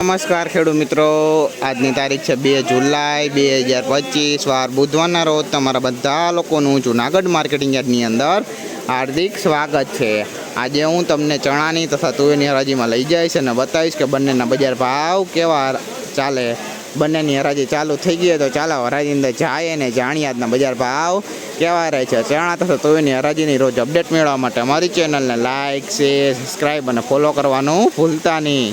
નમસ્કાર ખેડૂત મિત્રો. આજની તારીખ છે બે જુલાઈ બે હજાર પચીસ. વાર બુધવારના રોજ તમારા બધા લોકોનું જુનાગઢ માર્કેટિંગ યાર્ડની અંદર હાર્દિક સ્વાગત છે. આજે હું તમને ચણાની તથા તુવેરની હરાજીમાં લઈ જઈશ અને બતાવીશ કે બંનેના બજાર ભાવ કેવા ચાલે. બંનેની હરાજી ચાલુ થઈ ગઈ તો ચાલો હરાજી અંદર જાય અને જાણીએ આજના બજાર ભાવ કેવા રહે છે. ચણા તથા તુવેરની હરાજીની રોજ અપડેટ મેળવવા માટે અમારી ચેનલને લાઇક શેર સબસ્ક્રાઈબ અને ફોલો કરવાનું ભૂલતા નહીં.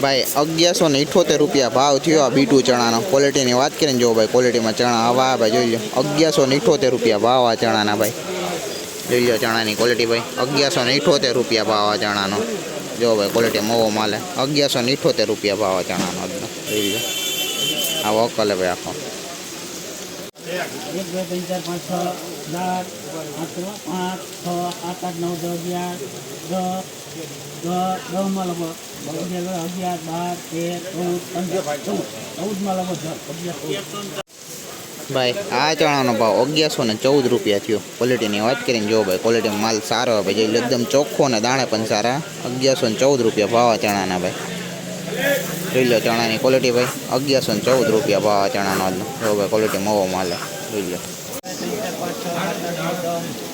ભાઈ, અગિયારસો ને ઇઠોતેર રૂપિયા ભાવ થયો આ બીટુ ચણાનો. ક્વોલિટીની વાત કરીને જો ભાઈ ક્વોલિટીમાં ચણા આવા, ભાઈ, જોઈ લો અગિયારસો ને ઇઠોતેર રૂપિયા ભાવ આ ચણાના ભાઈ. જોઈ લો ચણાની ક્વોલિટી ભાઈ. અગિયારસો ને ઇઠોતેર રૂપિયા ભાવ આ ચણાનો. જો ભાઈ ક્વોલિટી મોવો માલે અગિયારસો ને ઇઠોતેર રૂપિયા ભાવ આ ચણાનો જોઈ લો આ વકલે ભાઈ આખો. પાંચ છ આઠ આઠ, નવ, દસ, અગિયાર, દસ દસ, દસમાં લગભગ અગિયાર બાર, તેર, ચૌદ ચૌદમાં લગભગ ભાઈ, આ ચણાનો ભાવ અગિયારસો ને ચૌદ રૂપિયા થયો. ક્વોલિટીની વાત કરીને જો ભાઈ ક્વોલિટીમાં માલ સારો ભાઈ એકદમ ચોખ્ખો ને દાણે પણ સારા, અગિયારસો ને ચૌદ રૂપિયા ભાવ ચણાના ભાઈ. જોઈ લો ચણાની ક્વોલિટી ભાઈ, અગિયારસો ને ચૌદ રૂપિયા ભાવ ચણાનો જો ભાઈ ક્વોલિટી મોવો માલે જોઈ લો. આઠ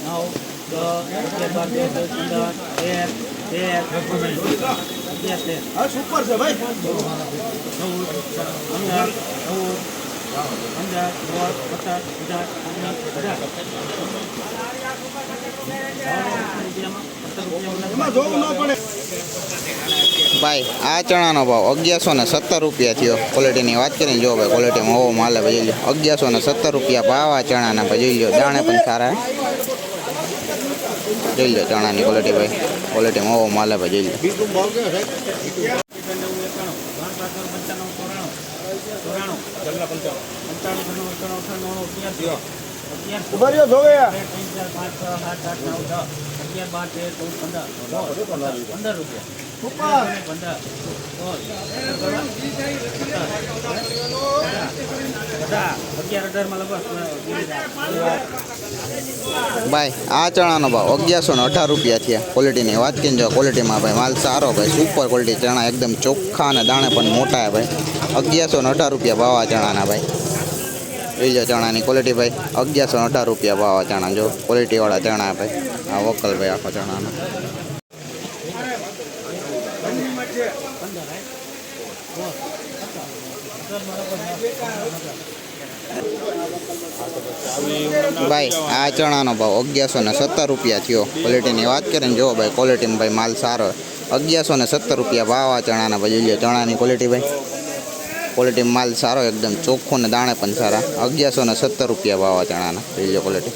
નવ દસ દસ બાર તેર ચૌદ પંદર તેર તેર અગિયાર સુપર છે ભાઈ ચૌદ પંદર ચૌદ પંદર સોળ પચાસ પચાસ પંદર પડે ભાઈ, આ ચણાનો ભાવ અગિયારસો ને સત્તર રૂપિયા થયો. ક્વોલિટીની વાત કરીને જો ભાઈ ક્વોલિટીમાં મોવો માલે ભાઈ, જોઈ લો અગિયારસો ને સત્તર રૂપિયા ભાવ આ ચણાના ભાઈ, જોઈ લો દાણે પણ સારા જોઈ લો ચણાની ક્વોલિટી ભાઈ. ક્વોલિટીમાં મોવો માલે ભાઈ, જોઈ લો બીજું ભાવ કેવો છે બાર તેર ચૌદ પંદર. રૂપિયા. પંદર અગિયાર અઢારમાં લગભગ ભાઈ આ ચણાનો ભાવ અગિયારસો ને અઢાર રૂપિયા થયા ક્વોલિટીની વાત કરીને જો ક્વોલિટીમાં ભાઈ માલ સારો ભાઈ સુપર ક્વોલિટી ચણા એકદમ ચોખ્ખા અને દાણે પણ મોટા ભાઈ. અગિયારસો ને અઢાર રૂપિયા ભાવ આ ચણાના ભાઈ. લો ચણાની ક્વોલિટી ભાઈ અગિયારસો અઢાર રૂપિયા ભાવ આ ચણા જો ક્વોલિટીવાળા ચણા ભાઈ. આ વોકલ ભાઈ આખો ચણાનો. ભાઈ, આ ચણાનો ભાવ અગિયારસો ને સત્તર રૂપિયા થયો. ક્વોલિટીની વાત કરીને જો ભાઈ ક્વોલિટીમાં ભાઈ માલ સારો અગિયારસો ને સત્તર રૂપિયા ભાવ આ ચણાના ભાઈ. જોઈ ચણાની ક્વોલિટી ભાઈ. ક્વોલિટી માલ સારો એકદમ ચોખ્ખો ને દાણે પણ સારા. અગિયારસો ને સત્તર રૂપિયા ભાવ આ ચણાના જોઈ લો ક્વોલિટી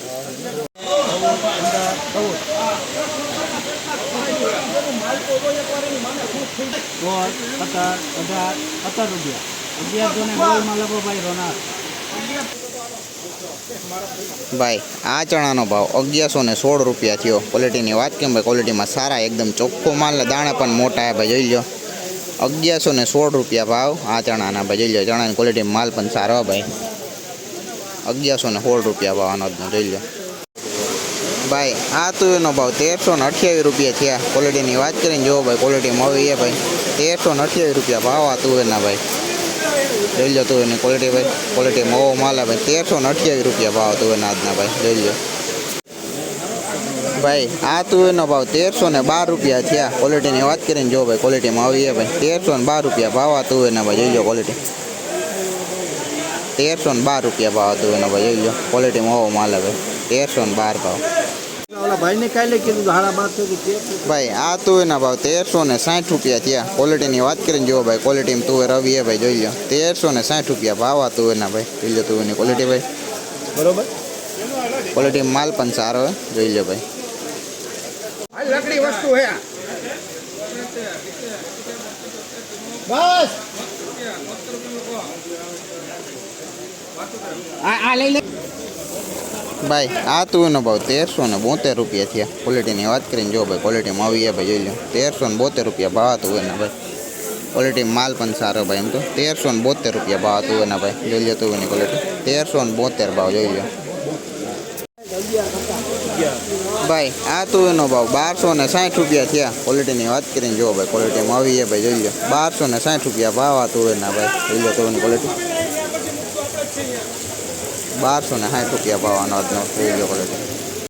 ભાઈ આ ચણાનો ભાવ અગિયારસો ને સોળ રૂપિયા થયો. ક્વોલિટીની વાત કેમ? ભાઈ ક્વોલિટીમાં સારા એકદમ ચોખ્ખો માલ દાણા પણ મોટા ભાઈ જોઈ લો અગિયારસો ને સોળ રૂપિયા ભાવ. આ ચણાના ભાઈ જોઈ લો, ચણાની ક્વોલિટી માલ પણ સારો ભાઈ. અગિયારસો ને સોળ રૂપિયા ભાવ આનો જ જોઈ લો. ભાઈ, આ તુવેરનો ભાવ તેરસો ને અઠ્યાવીસ રૂપિયા થયા ક્વોલિટીની વાત કરીને જુઓ ભાઈ ક્વોલિટી મળી એ ભાઈ. તેરસો ને અઠ્યાવીસ રૂપિયા ભાવ આ તુવેરના ભાઈ. જોઈ લો તુવેરની ક્વોલિટી ભાઈ. ક્વોલિટી મોવો માલ ભાઈ. તેરસો ને અઠ્યાવીસ રૂપિયા ભાવ તુવેરના આજના ભાઈ. જોઈ લો. ભાઈ આ તુવેરનો ભાવ તેરસો ને બાર રૂપિયા થયા. ક્વોલિટીની વાત કરીને જો ભાઈ ક્વોલિટીમાં આવી ભાઈ. તેરસો ને બાર રૂપિયા ભાવ આ તુવેરના ભાઈ જોઈ લો ક્વોલિટી તેરસો ને બાર રૂપિયા ભાવ આ એનો ભાઈ જોઈ લો. ક્વોલિટીમાં હોવો માલ હવે તેરસો ને બાર ભાવ. ભાઈ આ તુવેરના ભાવ તેરસો ને સાઠ રૂપિયા થયા. ક્વોલિટીની વાત કરીને જુઓ ભાઈ ક્વોલિટીમાં તુવેર આવી ભાઈ જોઈ લો. તેરસો ને સાઠ રૂપિયા ભાવ આ તુવેરના ભાઈ. જોઈ લો તુવેરની ક્વોલિટી ભાઈ. બરોબર. ક્વોલિટીમાં માલ પણ સારો હોય જોઈ લો ભાઈ. લકડી વસ્તુ હે આ. બસ આ આ લઈ લે ભાઈ આ તુવેરનો ભાવ તેરસો ને બોતેર રૂપિયા થયા ક્વોલિટીની વાત કરીને જો ભાઈ ક્વોલિટીમાં આવી ગયા ભાઈ, જોઈ લો તેરસો ને બોતેર રૂપિયા ભાવ આ તુવેરના ભાઈ. ક્વોલિટી માલ પણ સારો ભાઈ એમ તો. તેરસો ને બોતેર રૂપિયા ભાવ આ તુવેરના ભાઈ. જોઈ લો તુવેરની ક્વોલિટી તેરસો ને બોતેર ભાવ, જોઈ લો ભાઈ, આ તુવેરનો ભાવ બારસો ને સાઠ રૂપિયા થયા. ક્વોલિટીની વાત કરીને જુઓ ભાઈ ક્વોલિટીમાં આવી ભાઈ, જોઈ લો. બારસો ને સાઠ રૂપિયા ભાવ આ તુવેરના ભાઈ. જોઈ લો તુવેરની ક્વોલિટી બારસો ને સાઠ રૂપિયા ભાવ આનો જોઈ લો ક્વોલિટી